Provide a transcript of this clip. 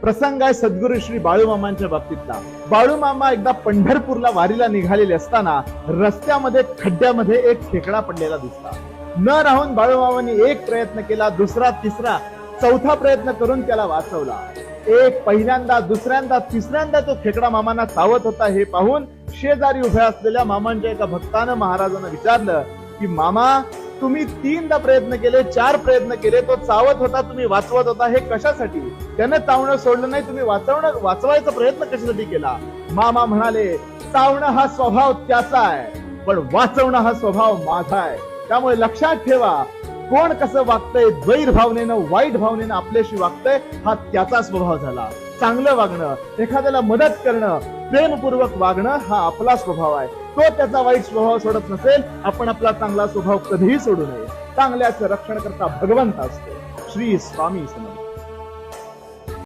प्रसंग आहे सद्गुरू श्री बाळूमामांच्या बाबतीतला. बाळूमामा एकदा पंढरपूरला वारीला निघालेले असताना रस्त्यामध्ये खड्ड्यामध्ये एक खेकडा पडलेला दिसला. न राहून बाळूमामांनी एक प्रयत्न केला दुसरा तिसरा चौथा प्रयत्न करून त्याला वाचवला. एक पहिल्यांदा दुसऱ्यांदा तिसऱ्यांदा तो खेकडा मामांना चावत होता हे पाहून शेजारी उभ्या असलेल्या मामांच्या एका भक्तानं महाराजांना विचारलं की मामा तुम्ही तीनदा प्रयत्न केले चार प्रयत्न केले तो चावत होता तुम्ही वाचवत होता हे कशासाठी? त्यानं चावणं सोडलं नाही तुम्ही वाचवणं वाचवायचा प्रयत्न कशासाठी केला? मामा म्हणाले चावणं हा स्वभाव त्याचा आहे पण वाचवणं हा स्वभाव माझा आहे. त्यामुळे लक्षात ठेवा कोण कसं वागतंय द्वैर भावनेनं वाईट भावनेनं आपल्याशी वागतंय हा त्याचा स्वभाव झाला. चांगलं वागणं एखाद्याला मदत करणं प्रेमपूर्वक वागणं हा आपला स्वभाव आहे. तो त्याचा वाईट स्वभाव सोडत नसेल आपण आपला चांगला स्वभाव कधीही सोडू नये. चांगल्याचं रक्षण करता भगवंत असतो. श्री स्वामी समर्थ.